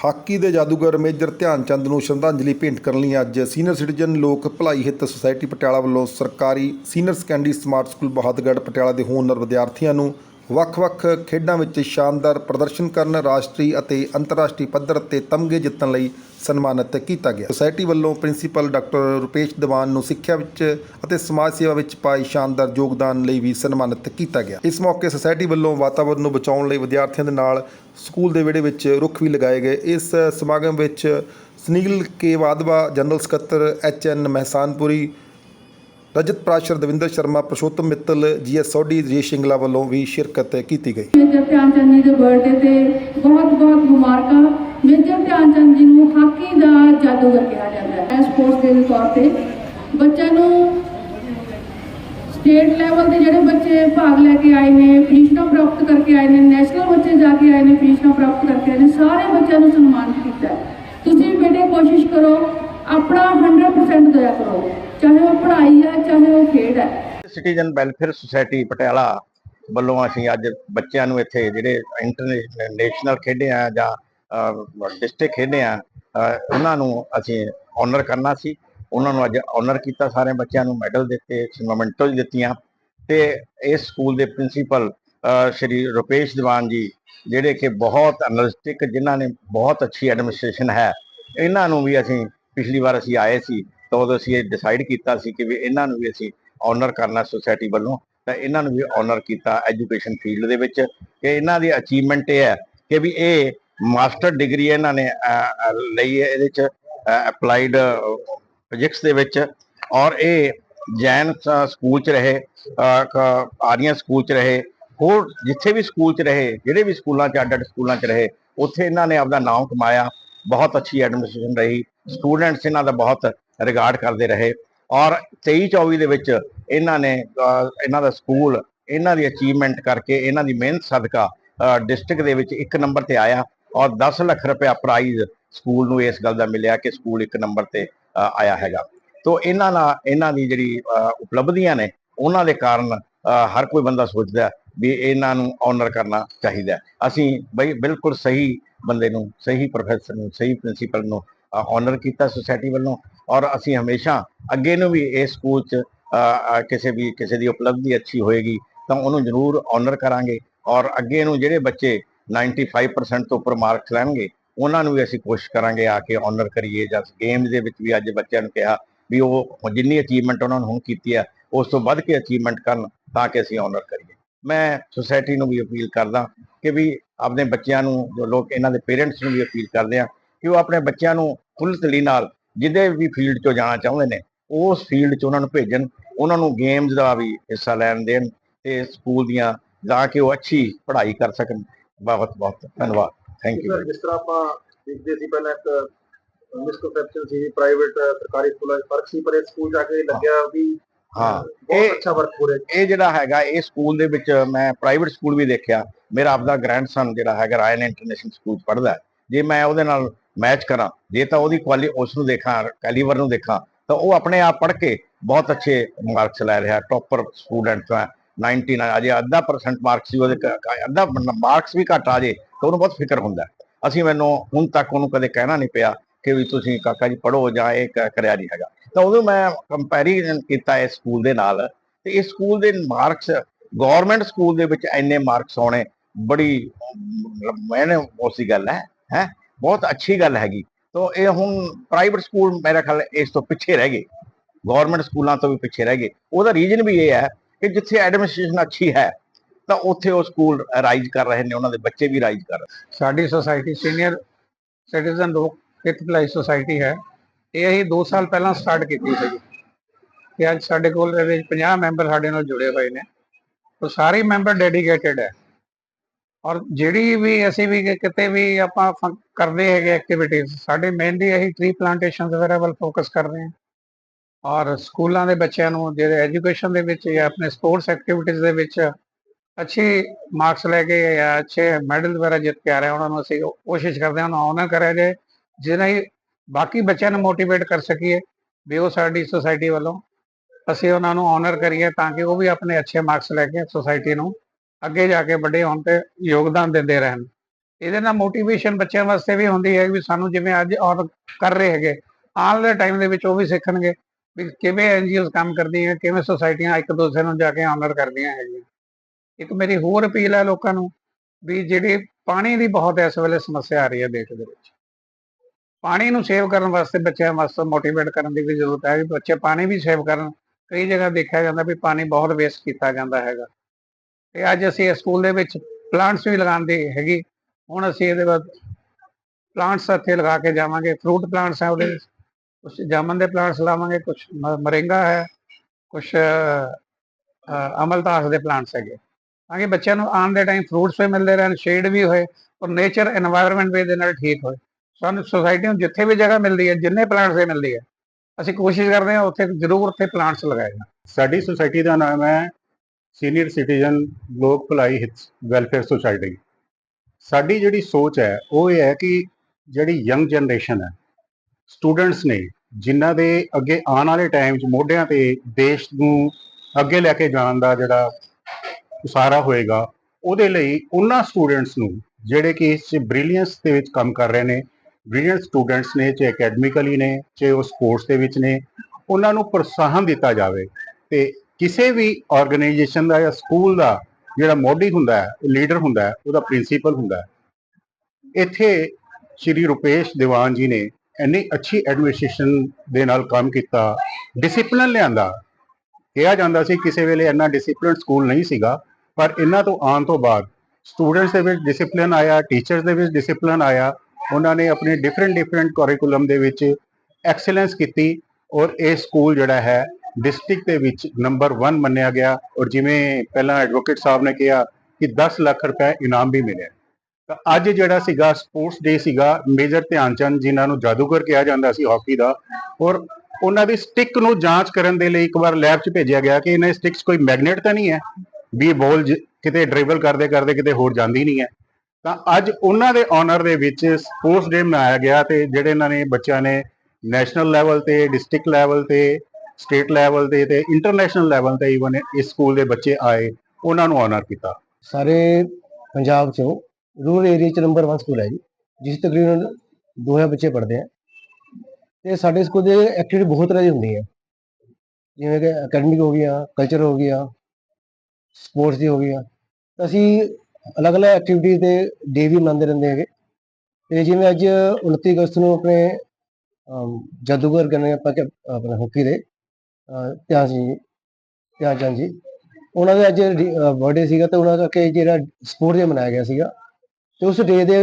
Hockey ਦੇ ਜਾਦੂਗਰ major ਧਿਆਨ ਚੰਦ ਨੂੰ ਸ਼ਰਧਾਂਜਲੀ ਭੇਂਟ ਕਰਨ ਲਈ ਅੱਜ ਸੀਨੀਅਰ ਸਿਟੀਜ਼ਨ ਲੋਕ ਭਲਾਈ ਹਿੱਤ ਸੁਸਾਇਟੀ ਪਟਿਆਲਾ ਵੱਲੋਂ ਸਰਕਾਰੀ senior secondary smart school Bahadurgarh Patiala ਦੇ ਹੋਨਰ ਵਿਦਿਆਰਥੀਆਂ ਨੂੰ ਵੱਖ-ਵੱਖ ਖੇਡਾਂ ਵਿੱਚ ਸ਼ਾਨਦਾਰ ਪ੍ਰਦਰਸ਼ਨ ਕਰਨ, ਰਾਸ਼ਟਰੀ ਅਤੇ ਅੰਤਰਰਾਸ਼ਟਰੀ ਪੱਧਰ ਤੇ ਤਮਗੇ ਜਿੱਤਣ ਲਈ ਸਨਮਾਨਿਤ ਕੀਤਾ ਗਿਆ। ਸੁਸਾਇਟੀ ਵੱਲੋਂ ਪ੍ਰਿੰਸੀਪਲ ਡਾਕਟਰ ਰੁਪੇਸ਼ ਦੀਵਾਨ ਨੂੰ ਸਿੱਖਿਆ ਵਿੱਚ ਅਤੇ ਸਮਾਜ ਸੇਵਾ ਵਿੱਚ ਪਾਏ ਸ਼ਾਨਦਾਰ ਯੋਗਦਾਨ ਲਈ ਵੀ ਸਨਮਾਨਿਤ ਕੀਤਾ ਗਿਆ। ਇਸ ਮੌਕੇ ਸੁਸਾਇਟੀ ਵੱਲੋਂ ਵਾਤਾਵਰਣ ਨੂੰ ਬਚਾਉਣ ਲਈ ਵਿਦਿਆਰਥੀਆਂ ਦੇ ਨਾਲ ਸਕੂਲ ਦੇ ਵਿਹੜੇ ਵਿੱਚ ਰੁੱਖ ਵੀ ਲਗਾਏ ਗਏ। ਇਸ ਸਮਾਗਮ ਵਿੱਚ ਸੁਨੀਲ ਕੇ ਵਾਧਵਾ ਜਨਰਲ ਸਕੱਤਰ H N Mehsanpuri Rajat Parashar Davinder Sharma, Parshotam Mittal GS Sodhi ji Shingla ਵੱਲੋਂ ਵੀ ਸ਼ਿਰਕਤ ਕੀਤੀ ਗਈ। ਮੇਜਰ ਧਿਆਨ ਚੰਦ ਜੀ ਦੇ ਬਰਥਡੇ ਤੇ ਬਹੁਤ ਬਹੁਤ ਮੁਬਾਰਕਾਂ। ਮੇਜਰ ਧਿਆਨ ਚੰਦ ਜੀ ਨੂੰ ਹਾਕੀ ਦਾ ਜਾਦੂਗਰ ਕਿਹਾ ਜਾਂਦਾ ਹੈ। ਸਪੋਰਟਸ ਦੇ ਤੌਰ ਤੇ ਬੱਚਿਆਂ ਨੂੰ ਸਟੇਟ ਲੈਵਲ ਤੇ ਜਿਹੜੇ ਬੱਚੇ ਭਾਗ ਲੈ ਕੇ ਆਏ ਨੇ ਪੋਜੀਸ਼ਨਾਂ ਪ੍ਰਾਪਤ ਕਰਕੇ ਆਏ ਨੇ ਨੈਸ਼ਨਲ ਬੱਚੇ ਜਾ ਕੇ ਆਏ ਨੇ ਪੋਜੀਸ਼ਨਾਂ ਪ੍ਰਾਪਤ ਕਰਕੇ ਆਏ ਨੇ, ਸਾਰੇ ਬੱਚਿਆਂ ਨੂੰ ਸਨਮਾਨਿਤ ਕੀਤਾ ਤੁਸੀਂ ਵੀ ਬੇਟੇ ਕੋਸ਼ਿਸ਼ ਕਰੋ ਆਪਣਾ 100% ਦਿਆ ਕਰੋ। ਚਾਹੇ ਉਹ ਪੜ੍ਹਾਈ ਹੈ, ਚਾਹੇ ਉਹ ਖੇਡ ਹੈ। ਸਿਟੀਜ਼ਨ ਵੈਲਫੇਅਰ ਸੁਸਾਇਟੀ ਪਟਿਆਲਾ ਵੱਲੋਂ ਅਸੀਂ ਅੱਜ ਬੱਚਿਆਂ ਨੂੰ ਇੱਥੇ ਜਿਹੜੇ ਇੰਟਰਨੈਸ਼ਨਲ ਖੇਡੇ ਆ ਜਾਂ ਡਿਸਟ੍ਰਿਕਟ ਖੇਡੇ ਆ ਉਹਨਾਂ ਨੂੰ ਅਸੀਂ ਆਨਰ ਕਰਨਾ ਸੀ। ਉਹਨਾਂ ਨੂੰ ਅੱਜ ਆਨਰ ਕੀਤਾ ਸਾਰੇ ਬੱਚਿਆਂ ਨੂੰ ਮੈਡਲ ਦਿੱਤੇ ਮੋਮੈਂਟੋਜ਼ ਦਿੱਤੀਆਂ। ਤੇ ਇਸ ਸਕੂਲ ਦੇ ਪ੍ਰਿੰਸੀਪਲ ਸ਼੍ਰੀ ਰੁਪੇਸ਼ ਦੀਵਾਨ ਜੀ, ਜਿਹੜੇ ਕਿ ਬਹੁਤ ਐਨਲਿਸਟਿਕ ਜਿਨ੍ਹਾਂ ਨੇ ਬਹੁਤ ਅੱਛੀ ਐਡਮਿਨਿਸਟ੍ਰੇਸ਼ਨ ਹੈ, ਇਹਨਾਂ ਨੂੰ ਵੀ ਅਸੀਂ ਪਿਛਲੀ ਵਾਰ ਅਸੀਂ ਆਏ ਸੀ ਤਾਂ ਉਦੋਂ ਅਸੀਂ ਇਹ ਡਿਸਾਈਡ ਕੀਤਾ ਸੀ ਕਿ ਵੀ ਇਹਨਾਂ ਨੂੰ ਵੀ ਅਸੀਂ ਆਨਰ ਕਰਨਾ ਸੁਸਾਇਟੀ ਵੱਲੋਂ ਤਾਂ ਇਹਨਾਂ ਨੂੰ ਵੀ ਆਨਰ ਕੀਤਾ ਐਜੂਕੇਸ਼ਨ ਫੀਲਡ ਦੇ ਵਿੱਚ ਕਿ ਇਹਨਾਂ ਦੀ ਅਚੀਵਮੈਂਟ ਇਹ ਹੈ ਕਿ ਵੀ ਇਹ ਮਾਸਟਰ ਡਿਗਰੀ ਇਹਨਾਂ ਨੇ ਲਈ ਹੈ ਇਹਦੇ ਚ ਅਪਲਾਈਡ ਫਿਜ਼ਿਕਸ ਦੇ ਵਿੱਚ ਔਰ ਇਹ ਜੈਨ ਸਕੂਲ ਚ ਰਹੇ ਅਹ, ਸਕੂਲ ਚ ਰਹੇ ਹੋਰ ਜਿੱਥੇ ਵੀ ਸਕੂਲ ਚ ਰਹੇ ਜਿਹੜੇ ਵੀ ਸਕੂਲਾਂ ਚ ਅੱਡ ਅੱਡ ਸਕੂਲਾਂ ਚ ਰਹੇ ਉੱਥੇ ਇਹਨਾਂ ਨੇ ਆਪਦਾ ਨਾਮ ਕਮਾਇਆ ਬਹੁਤ ਅੱਛੀ ਐਡਮਿਨਿਸਟ੍ਰੇਸ਼ਨ ਰਹੀ। ਸਟੂਡੈਂਟਸ ਇਹਨਾਂ ਦਾ ਬਹੁਤ ਰਿਗਾਰਡ ਕਰਦੇ ਰਹੇ ਔਰ 23 24 ਦੇ ਵਿੱਚ ਇਹਨਾਂ ਨੇ ਇਹਨਾਂ ਦਾ ਸਕੂਲ ਇਹਨਾਂ ਦੀ ਅਚੀਵਮੈਂਟ ਕਰਕੇ ਇਹਨਾਂ ਦੀ ਮਿਹਨਤ ਸਦਕਾ ਡਿਸਟ੍ਰਿਕਟ ਦੇ ਵਿੱਚ ਇੱਕ ਨੰਬਰ ਤੇ ਆਇਆ ਔਰ 10 ਲੱਖ ਰੁਪਇਆ ਪ੍ਰਾਈਜ਼ ਸਕੂਲ ਨੂੰ ਇਸ ਗੱਲ ਦਾ ਮਿਲਿਆ ਕਿ ਸਕੂਲ ਇੱਕ ਨੰਬਰ ਤੇ ਆਇਆ ਹੈਗਾ। ਤੋਂ ਇਹਨਾਂ ਨਾਲ ਇਹਨਾਂ ਦੀ ਜਿਹੜੀ ਉਪਲਬਧੀਆਂ ਨੇ ਉਹਨਾਂ ਦੇ ਕਾਰਨ ਹਰ ਕੋਈ ਬੰਦਾ ਸੋਚਦਾ ਵੀ ਇਹਨਾਂ ਨੂੰ ਆਨਰ ਕਰਨਾ ਚਾਹੀਦਾ। ਅਸੀਂ ਬਈ ਬਿਲਕੁਲ ਸਹੀ ਬੰਦੇ ਨੂੰ, ਸਹੀ ਪ੍ਰੋਫੈਸਰ ਨੂੰ, ਸਹੀ ਪ੍ਰਿੰਸੀਪਲ ਨੂੰ ਆਨਰ ਕੀਤਾ ਸੁਸਾਇਟੀ ਵੱਲੋਂ ਔਰ ਅਸੀਂ ਹਮੇਸ਼ਾ ਅੱਗੇ ਨੂੰ ਵੀ ਇਸ ਸਕੂਲ 'ਚ ਕਿਸੇ ਵੀ, ਕਿਸੇ ਦੀ ਉਪਲਬਧੀ ਅੱਛੀ ਹੋਏਗੀ ਤਾਂ ਉਹਨੂੰ ਜ਼ਰੂਰ ਆਨਰ ਕਰਾਂਗੇ ਔਰ ਅੱਗੇ ਨੂੰ ਜਿਹੜੇ ਬੱਚੇ 95% ਤੋਂ ਉੱਪਰ ਮਾਰਕਸ ਲੈਣਗੇ, ਉਹਨਾਂ ਨੂੰ ਵੀ ਅਸੀਂ ਕੋਸ਼ਿਸ਼ ਕਰਾਂਗੇ ਆ ਕੇ ਆਨਰ ਕਰੀਏ ਜਾਂ ਗੇਮਸ ਦੇ ਵਿੱਚ ਵੀ ਅੱਜ ਬੱਚਿਆਂ ਨੂੰ ਕਿਹਾ ਵੀ ਉਹ ਜਿੰਨੀ ਅਚੀਵਮੈਂਟ ਉਹਨਾਂ ਨੂੰ ਹੁਣ ਕੀਤੀ ਹੈ, ਉਸ ਤੋਂ ਵੱਧ ਕੇ ਅਚੀਵਮੈਂਟ ਕਰਨ ਤਾਂ ਕਿ ਅਸੀਂ ਆਨਰ ਕਰੀਏ। ਮੈਂ ਸੁਸਾਇਟੀ ਨੂੰ ਵੀ ਅਪੀਲ ਕਰਦਾ ਕਿ ਵੀ ਆਪਣੇ ਬੱਚਿਆਂ ਨੂੰ ਜੋ ਲੋਕ ਇਹਨਾਂ ਦੇ ਪੇਰੈਂਟਸ ਨੂੰ ਵੀ ਅਪੀਲ ਕਰਦੇ ਆ ਕਿ ਉਹ ਆਪਣੇ ਬੱਚਿਆਂ ਨੂੰ ਖੁੱਲ੍ਹ ਦਿਲੀ ਨਾਲ ਜਿਹਦੇ ਵੀ ਫੀਲਡ 'ਚੋਂ ਜਾਣਾ ਚਾਹੁੰਦੇ ਨੇ ਉਸ ਫੀਲਡ 'ਚ ਉਹਨਾਂ ਨੂੰ ਭੇਜਣ ਉਹਨਾਂ ਨੂੰ ਗੇਮਸ ਦਾ ਵੀ ਹਿੱਸਾ ਲੈਣ ਦੇਣ ਤੇ ਸਕੂਲ ਦੀਆਂ ਜਾ ਕੇ ਉਹ ਅੱਛੀ ਪੜ੍ਹਾਈ ਕਰ ਸਕਣ। ਬਹੁਤ ਬਹੁਤ ਧੰਨਵਾਦ। ਥੈਂਕ ਯੂ ਜਿਸ ਤਰ੍ਹਾਂ ਆਪਾਂ ਦੇਖਦੇ ਸੀ ਪਹਿਲਾਂ ਇੱਕ ਮਿਸਕਨਸੈਪਸ਼ਨ ਸੀ ਪ੍ਰਾਈਵੇਟ ਸਰਕਾਰੀ ਸਕੂਲਾਂ 'ਚ ਫ਼ਰਕ ਸੀ ਪਰ ਇਸ ਸਕੂਲ ਜਾ ਕੇ ਲੱਗਿਆ ਵੀ ਹਾਂ, ਇਹ- ਅੱਛਾ ਵਰਕ ਹੋ ਰਿਹਾ। ਇਹ ਜਿਹੜਾ ਹੈਗਾ ਇਹ ਸਕੂਲ ਦੇ ਵਿੱਚ ਮੈਂ ਪ੍ਰਾਈਵੇਟ ਸਕੂਲ ਵੀ ਦੇਖਿਆ। ਮੇਰਾ ਆਪਦਾ ਗ੍ਰੈਂਡਸਨ ਜਿਹੜਾ ਹੈਗਾ ਰਾਇਨ ਇੰਟਰਨੈਸ਼ਨਲ ਸਕੂਲ ਪੜ੍ਹਦਾ ਜੇ ਮੈਂ ਉਹਦੇ ਨਾਲ ਮੈਚ ਕਰਾਂ, ਜੇ ਤਾਂ ਉਹਦੀ ਕੁਆਲੀ ਉਸ ਨੂੰ ਦੇਖਾਂ ਕੈਲੀਵਰ ਨੂੰ ਦੇਖਾਂ, ਤਾਂ ਉਹ ਆਪਣੇ ਆਪ ਪੜ੍ਹ ਕੇ ਬਹੁਤ ਅੱਛੇ ਮਾਰਕਸ ਲੈ ਰਿਹਾ ਟੌਪਰ ਸਟੂਡੈਂਟ ਹੈ। 99 ਅਜੇ ਅੱਧਾ ਪਰਸੈਂਟ ਮਾਰਕਸ ਸੀ ਉਹਦੇ ਅੱਧਾ ਮਾਰਕਸ ਵੀ ਘੱਟ ਆ ਜੇ, ਤਾਂ ਉਹਨੂੰ ਬਹੁਤ ਫਿਕਰ ਹੁੰਦਾ ਅਸੀਂ ਮੈਨੂੰ ਹੁਣ ਤੱਕ ਉਹਨੂੰ ਕਦੇ ਕਹਿਣਾ ਨਹੀਂ ਪਿਆ ਕਿ ਵੀ ਤੁਸੀਂ ਕਾਕਾ ਜੀ ਪੜ੍ਹੋ ਜਾਂ ਇਹ ਕ- ਕਰਿਆ ਨਹੀਂ ਹੈਗਾ। ਤਾਂ ਉਦੋਂ ਮੈਂ ਕੰਪੈਰੀਜ਼ਨ ਕੀਤਾ ਇਸ ਸਕੂਲ ਦੇ ਨਾਲ ਤੇ ਇਸ ਸਕੂਲ ਦੇ ਮਾਰਕਸ ਗਵਰਨਮੈਂਟ ਸਕੂਲ ਦੇ ਵਿੱਚ ਇੰਨੇ ਮਾਰਕਸ ਆਉਣੇ ਬੜੀ ਮੈਨੇ ਉਸੀ ਗੱਲ ਹੈ ਹੈ? ਬਹੁਤ ਅੱਛੀ ਗੱਲ ਹੈਗੀ। ਤੋ ਇਹ ਹੁਣ ਪ੍ਰਾਈਵੇਟ ਸਕੂਲ ਮੇਰਾ ਖਿਆਲ ਇਸ ਤੋਂ ਪਿੱਛੇ ਰਹਿ ਗਏ। ਗਵਰਨਮੈਂਟ ਸਕੂਲਾਂ ਤੋਂ ਵੀ ਪਿੱਛੇ ਰਹਿ ਗਏ। ਉਹਦਾ ਰੀਜਨ ਵੀ ਇਹ ਹੈ ਕਿ ਜਿੱਥੇ ਐਡਮਿਨਿਸਟ੍ਰੇਸ਼ਨ ਅੱਛੀ ਹੈ, ਤਾਂ ਉੱਥੇ ਉਹ ਸਕੂਲ ਰਾਈਜ਼ ਕਰ ਰਹੇ ਨੇ, ਉਹਨਾਂ ਦੇ ਬੱਚੇ ਵੀ ਰਾਈਜ਼ ਕਰ ਰਹੇ ਸਾਡੀ ਸੁਸਾਇਟੀ ਸੀਨੀਅਰ ਸਿਟੀਜ਼ਨ ਲੋਕ ਹਿੱਤ ਭਲਾਈ ਸੁਸਾਇਟੀ ਹੈ। ਇਹ ਅਸੀਂ 2 ਸਾਲ ਪਹਿਲਾਂ ਸਟਾਰਟ ਕੀਤੀ ਸੀ ਤੇ ਅੱਜ ਸਾਡੇ ਕੋਲ ਇਹਦੇ ਵਿੱਚ 50 ਮੈਂਬਰ ਸਾਡੇ ਨਾਲ ਜੁੜੇ ਹੋਏ ਨੇ। ਉਹ ਸਾਰੇ ਮੈਂਬਰ ਡੈਡੀਕੇਟਿਡ ਹੈ। ਔਰ ਜਿਹੜੀ ਵੀ ਅਸੀਂ ਵੀ ਕਿਤੇ ਵੀ ਆਪਾਂ ਫੰ- ਕਰਦੇ ਹੈਗੇ ਐਕਟੀਵਿਟੀਜ਼ ਸਾਡੇ ਮੇਨਲੀ ਅਸੀਂ ਟ੍ਰੀ ਪਲਾਂਟੇਸ਼ਨਸ ਵਗੈਰਾ ਵੱਲ ਫੋਕਸ ਕਰਦੇ ਹਾਂ। ਔਰ ਸਕੂਲਾਂ ਦੇ ਬੱਚਿਆਂ ਨੂੰ, ਜਿਹੜੇ ਐਜੂਕੇਸ਼ਨ ਦੇ ਵਿੱਚ ਜਾਂ ਆਪਣੇ ਸਪੋਰਟਸ ਐਕਟੀਵਿਟੀਜ਼ ਦੇ ਵਿੱਚ ਅੱਛੇ ਮਾਰਕਸ ਲੈ ਕੇ ਜਾਂ ਅੱਛੇ ਮੈਡਲ ਵਗੈਰਾ ਜਿੱਤ ਕੇ ਆ ਰਹੇ ਉਹਨਾਂ ਨੂੰ ਅਸੀਂ ਕੋਸ਼ਿਸ਼ ਕਰਦੇ ਹਾਂ, ਉਹਨਾਂ ਨੂੰ ਕਰਿਆ ਜਾਏ, ਜਿਹਨਾਂ ਹੀ ਬਾਕੀ ਬੱਚਿਆਂ ਨੂੰ ਮੋਟੀਵੇਟ ਕਰ ਸਕੀਏ ਵੀ ਉਹ ਸਾਡੀ ਸੁਸਾਇਟੀ ਵੱਲੋਂ ਅਸੀਂ ਉਹਨਾਂ ਨੂੰ ਆਨਰ ਕਰੀਏ ਤਾਂ ਕਿ ਉਹ ਵੀ ਆਪਣੇ ਅੱਛੇ ਮਾਰਕਸ ਲੈ ਕੇ ਸੋਸਾਇਟੀ ਨੂੰ ਅੱਗੇ ਜਾ ਕੇ ਵੱਡੇ ਹੋਣ ਤੇ ਯੋਗਦਾਨ ਦਿੰਦੇ ਰਹਿਣ। ਇਹਦੇ ਨਾਲ ਮੋਟੀਵੇਸ਼ਨ ਬੱਚਿਆਂ ਵਾਸਤੇ ਵੀ ਹੁੰਦੀ ਹੈ ਵੀ ਸਾਨੂੰ ਜਿਵੇਂ ਅੱਜ ਔਰ ਕਰ ਰਹੇ ਹੈਗੇ, ਆਉਣ ਵਾਲੇ ਟਾਈਮ ਦੇ ਵਿੱਚ ਉਹ ਵੀ ਸਿੱਖਣਗੇ ਵੀ ਕਿਵੇਂ ਐਨਜੀਓਜ਼ ਕੰਮ ਕਰਦੀਆਂ, ਕਿਵੇਂ ਸੁਸਾਇਟੀਆਂ ਇੱਕ ਦੂਸਰੇ ਨੂੰ ਜਾ ਕੇ ਆਨਰ ਕਰਦੀਆਂ ਹੈਗੀਆਂ। ਇੱਕ ਮੇਰੀ ਹੋਰ ਅਪੀਲ ਹੈ ਲੋਕਾਂ ਨੂੰ ਵੀ ਜਿਹੜੀ ਪਾਣੀ ਦੀ ਬਹੁਤ ਇਸ ਵੇਲੇ ਸਮੱਸਿਆ ਆ ਰਹੀ ਹੈ ਦੇਸ਼ ਦੇ ਵਿੱਚ। ਪਾਣੀ ਨੂੰ ਸੇਵ ਕਰਨ ਵਾਸਤੇ ਬੱਚਿਆਂ ਵਾਸਤੇ ਮੋਟੀਵੇਟ ਕਰਨ ਦੀ ਵੀ ਜ਼ਰੂਰਤ ਹੈ, ਵੀ ਬੱਚੇ ਪਾਣੀ ਵੀ ਸੇਵ ਕਰਨ। ਕਈ ਜਗ੍ਹਾ ਦੇਖਿਆ ਜਾਂਦਾ ਵੀ ਪਾਣੀ ਬਹੁਤ ਵੇਸਟ ਕੀਤਾ ਜਾਂਦਾ ਹੈਗਾ। ਤੇ ਅੱਜ ਅਸੀਂ ਸਕੂਲ ਦੇ ਵਿੱਚ ਪਲਾਂਟਸ ਵੀ ਲਗਾਉਂਦੇ ਹੈਗੇ। ਹੁਣ ਅਸੀਂ ਇਹਦੇ ਬਾਅਦ ਪਲਾਂਟਸ ਇੱਥੇ ਲਗਾ ਕੇ ਜਾਵਾਂਗੇ। ਫਰੂਟ ਪਲਾਂਟਸ ਹੈ ਉਹਦੇ ਵਿੱਚ। ਕੁਝ ਜਾਮਨ ਦੇ ਪਲਾਂਟਸ ਲਾਵਾਂਗੇ ਕੁਝ ਮਰਿੰਗਾ ਹੈ ਕੁਝ ਅਮਲਤਾਸ ਦੇ ਪਲਾਂਟਸ ਹੈਗੇ। ਤਾਂ ਕਿ ਬੱਚਿਆਂ ਨੂੰ ਆਉਣ ਦੇ ਟਾਈਮ ਫਰੂਟਸ ਵੀ ਮਿਲਦੇ ਰਹਿਣ, ਸ਼ੇਡ ਵੀ ਹੋਏ ਔਰ ਨੇਚਰ এনवायरमेंट ਵੀ ਦੇ ਨਾਲ ਠੀਕ ਹੋਏ। ਸਾਨੂੰ ਸੋਸਾਇਟੀ ਨੂੰ ਜਿੱਥੇ ਵੀ ਜਗ੍ਹਾ ਮਿਲਦੀ ਹੈ, ਜਿੰਨੇ ਪਲਾਂਟਸ ਦੇ ਮਿਲਦੀ ਹੈ, ਅਸੀਂ ਕੋਸ਼ਿਸ਼ ਕਰਦੇ ਹਾਂ ਉੱਥੇ ਜ਼ਰੂਰ ਉੱਥੇ ਪਲਾਂਟਸ ਲਗਾਏ ਸਾਡੀ ਸੋਸਾਇਟੀ ਦਾ ਨਾਮ ਹੈ ਸੀਨੀਅਰ ਸਿਟੀਜ਼ਨ ਲੋਕ ਭਲਾਈ ਹਿੱਤ ਵੈਲਫੇਅਰ ਸੁਸਾਇਟੀ ਸਾਡੀ ਜਿਹੜੀ ਸੋਚ ਹੈ, ਉਹ ਇਹ ਹੈ ਕਿ ਜਿਹੜੀ ਯੰਗ ਜਨਰੇਸ਼ਨ ਹੈ ਸਟੂਡੈਂਟਸ ਨੇ, ਜਿਨ੍ਹਾਂ ਦੇ ਅੱਗੇ ਆਉਣ ਵਾਲੇ ਟਾਈਮ 'ਚ ਮੋਢਿਆਂ ਤੇ ਦੇਸ਼ ਨੂੰ ਅੱਗੇ ਲੈ ਕੇ ਜਾਣ ਦਾ ਜਿਹੜਾ ਉਸਾਰਾ ਹੋਏਗਾ, ਉਹਦੇ ਲਈ ਉਹਨਾਂ ਸਟੂਡੈਂਟਸ ਨੂੰ, ਜਿਹੜੇ ਕਿ ਇਸ 'ਚ ਬ੍ਰਿਲੀਅੰਸ ਦੇ ਵਿੱਚ ਕੰਮ ਕਰ ਰਹੇ ਨੇ ਬ੍ਰਿਲੀਅੰਟ ਸਟੂਡੈਂਟਸ ਨੇ, ਚਾਹੇ ਅਕੈਡਮਿਕਲੀ ਨੇ, ਚਾਹੇ ਉਹ ਸਪੋਰਟਸ ਦੇ ਵਿੱਚ ਨੇ, ਉਹਨਾਂ ਨੂੰ ਪ੍ਰੋਤਸਾਹਨ ਦਿੱਤਾ ਜਾਵੇ ਤੇ ਕਿਸੇ ਵੀ ਆਰਗੇਨਾਈਜੇਸ਼ਨ ਦਾ ਜਾਂ ਸਕੂਲ ਦਾ ਜਿਹੜਾ ਮੋਢੀ ਹੁੰਦਾ ਹੈ ਲੀਡਰ ਹੁੰਦਾ ਹੈ, ਉਹਦਾ ਪ੍ਰਿੰਸੀਪਲ ਹੁੰਦਾ ਹੈ। ਇੱਥੇ ਸ਼੍ਰੀ ਰੁਪੇਸ਼ ਦੀਵਾਨ ਜੀ ਨੇ ਇੰਨੀ ਅੱਛੀ ਐਡਮਿਨਿਸਟ੍ਰੇਸ਼ਨ ਦੇ ਨਾਲ ਕੰਮ ਕੀਤਾ ਡਿਸਪਲਿਨ ਲਿਆਂਦਾ। ਕਿਹਾ ਜਾਂਦਾ ਸੀ ਕਿਸੇ ਵੇਲੇ ਇੰਨਾ ਡਿਸਪਲਿਨ ਸਕੂਲ ਨਹੀਂ ਸੀਗਾ, ਪਰ ਇਹਨਾਂ ਤੋਂ ਆਉਣ ਤੋਂ ਬਾਅਦ ਸਟੂਡੈਂਟਸ ਦੇ ਵਿੱਚ ਡਿਸਪਲਿਨ ਆਇਆ ਟੀਚਰਸ ਦੇ ਵਿੱਚ ਡਿਸਪਲਿਨ ਆਇਆ, ਉਹਨਾਂ ਨੇ ਆਪਣੇ ਡਿਫਰੈਂਟ ਡਿਫਰੈਂਟ ਕਰਿਕੂਲਮ ਦੇ ਵਿੱਚ ਐਕਸਲੈਂਸ ਕੀਤੀ ਔਰ ਇਹ ਸਕੂਲ ਜਿਹੜਾ ਹੈ ਡਿਸਟ੍ਰਿਕਟ ਦੇ ਵਿੱਚ ਨੰਬਰ 1 ਮੰਨਿਆ ਗਿਆ ਔਰ ਜਿਵੇਂ ਪਹਿਲਾਂ ਐਡਵੋਕੇਟ ਸਾਹਿਬ ਨੇ ਕਿਹਾ ਕਿ 10 ਲੱਖ ਰੁਪਏ ਇਨਾਮ ਵੀ ਮਿਲਿਆ। ਤਾਂ ਅੱਜ ਜਿਹੜਾ ਸੀਗਾ ਸਪੋਰਟਸ ਡੇ ਸੀਗਾ ਮੇਜਰ ਧਿਆਨ ਚੰਦ ਜਿਨ੍ਹਾਂ ਨੂੰ ਜਾਦੂਗਰ ਕਿਹਾ ਜਾਂਦਾ ਸੀ ਹਾਕੀ ਦਾ ਔਰ ਉਹਨਾਂ ਦੀ ਸਟਿਕ ਨੂੰ ਜਾਂਚ ਕਰਨ ਦੇ ਲਈ ਇੱਕ ਵਾਰ ਲੈਬ 'ਚ ਭੇਜਿਆ ਗਿਆ ਕਿ ਇਹਨਾਂ ਸਟਿਕਸ ਕੋਈ ਮੈਗਨੇਟ ਤਾਂ ਨਹੀਂ ਹੈ, ਵੀ ਇਹ ਬੋਲ ਕਿਤੇ ਡਰਾਈਵਲ ਕਰਦੇ ਕਰਦੇ ਕਿਤੇ ਹੋਰ ਜਾਂਦੀ ਨਹੀਂ ਹੈ। ਤਾਂ ਅੱਜ ਉਹਨਾਂ ਦੇ ਆਨਰ ਦੇ ਵਿੱਚ ਸਪੋਰਟਸ ਡੇ ਮਨਾਇਆ ਗਿਆ ਤੇ ਜਿਹੜੇ ਇਹਨਾਂ ਨੇ ਬੱਚਿਆਂ ਨੇ ਨੈਸ਼ਨਲ ਲੈਵਲ ਤੇ ਡਿਸਟ੍ਰਿਕਟ ਲੈਵਲ ਤੇ ਸਟੇਟ ਲੈਵਲ ਤੇ ਤੇ ਇੰਟਰਨੈਸ਼ਨਲ ਲੈਵਲ ਤੇ ਇਵਨ ਇਸ ਸਕੂਲ ਦੇ ਬੱਚੇ ਆਏ, ਉਹਨਾਂ ਨੂੰ ਆਨਰ ਕੀਤਾ। ਸਾਰੇ ਪੰਜਾਬ ਚੋਂ ਰੂਰਲ ਏਰੀਆ ਚ ਨੰਬਰ 1 ਸਕੂਲ ਹੈ ਜੀ, ਜਿਸ ਤਕਰੀਬਨ 2000 ਬੱਚੇ ਪੜ੍ਹਦੇ ਆ। ਤੇ ਸਾਡੇ ਸਕੂਲ ਦੇ ਐਕਟੀਵਿਟੀ ਬਹੁਤ ਤਰ੍ਹਾਂ ਦੀ ਹੁੰਦੀ ਹੈ ਜਿਵੇਂ ਕਿ ਅਕੈਡਮਿਕ ਹੋ ਗਿਆ ਕਲਚਰ ਹੋ ਗਿਆ ਸਪੋਰਟਸ ਦੀ ਹੋ ਗਿਆ ਤਾਂ ਅਸੀਂ ਅਲੱਗ-ਅਲੱਗ ਐਕਟੀਵਿਟੀ 'ਤੇ ਡੇ ਵੀ ਮਨਾਉਂਦੇ ਰਹਿੰਦੇ ਹੈਗੇ। ਤੇ ਜਿਵੇਂ ਅੱਜ 29 ਅਗਸਤ ਨੂੰ ਆਪਣੇ ਜਾਦੂਗਰ ਕਹਿੰਦੇ ਆਪਾਂ ਕਿ ਆਪਣੇ ਹਾਕੀ ਦੇ ਧਿਆਨ ਸਿੰਘ ਧਿਆਨ ਚੰਦ ਜੀ। ਉਹਨਾਂ ਦਾ ਅੱਜ ਬਰਥਡੇ ਸੀਗਾ ਤੇ ਉਹਨਾਂ ਕਰਕੇ ਜਿਹੜਾ ਸਪੋਰਟ ਡੇ ਮਨਾਇਆ ਗਿਆ ਸੀਗਾ। ਤੇ ਉਸ ਡੇ ਦੇ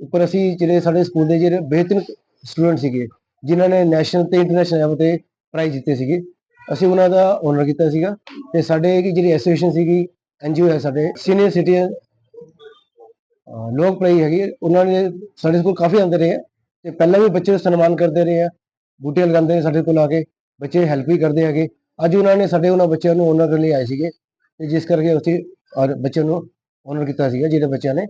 ਉੱਪਰ ਅਸੀਂ ਜਿਹੜੇ ਸਾਡੇ ਸਕੂਲ ਦੇ ਜਿਹੜੇ ਬਿਹਤਰੀਨ ਸਟੂਡੈਂਟ ਸੀਗੇ, ਜਿਨ੍ਹਾਂ ਨੇ ਨੈਸ਼ਨਲ ਤੇ ਇੰਟਰਨੈਸ਼ਨਲ ਲੈਵਲ ਤੇ ਪ੍ਰਾਈਜ਼ ਜਿੱਤੇ ਸੀਗੇ, ਅਸੀਂ ਉਹਨਾਂ ਦਾ ਓਨਰ ਕੀਤਾ ਸੀਗਾ। ਤੇ ਸਾਡੇ ਜਿਹੜੀ ਐਸੋਸੀਏਸ਼ਨ ਸੀਗੀ ਐਨਜੀਓ ਹੈ ਸਾਡੇ ਸੀਨੀਅਰ ਸਿਟੀਜ਼ਨ ਲੋਕ ਭਲਾਈ ਹੈਗੀ ਉਹਨਾਂ ਨੇ ਸਾਡੇ ਸਕੂਲ ਕਾਫੀ ਆਉਂਦੇ ਰਹੇ ਆ ਤੇ ਪਹਿਲਾਂ ਵੀ ਬੱਚੇ ਨੂੰ ਸਨਮਾਨ ਕਰਦੇ ਰਹੇ ਆ ਬੂਟੇ ਲਗਾਉਂਦੇ ਨੇ ਸਾਡੇ ਕੋਲ ਆ ਕੇ। ਬੱਚੇ ਹੈਲਪ ਵੀ ਕਰਦੇ ਹੈਗੇ। ਅੱਜ ਉਹਨਾਂ ਨੇ ਸਾਡੇ ਉਹਨਾਂ ਬੱਚਿਆਂ ਨੂੰ ਓਨਰ ਲਈ ਆਏ ਸੀਗੇ ਤੇ ਜਿਸ ਕਰਕੇ ਅਸੀਂ ਔਰ ਬੱਚਿਆਂ ਨੂੰ ਓਨਰ ਕੀਤਾ ਸੀਗਾ ਜਿਹੜੇ ਬੱਚਿਆਂ ਨੇ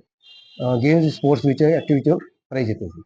ਗੇਮਸ ਸਪੋਰਟਸ ਵਿੱਚ ਐਕਟੀਵਿਟੀ ਪ੍ਰਾਈਜ਼ ਜਿੱਤੇ ਸੀ।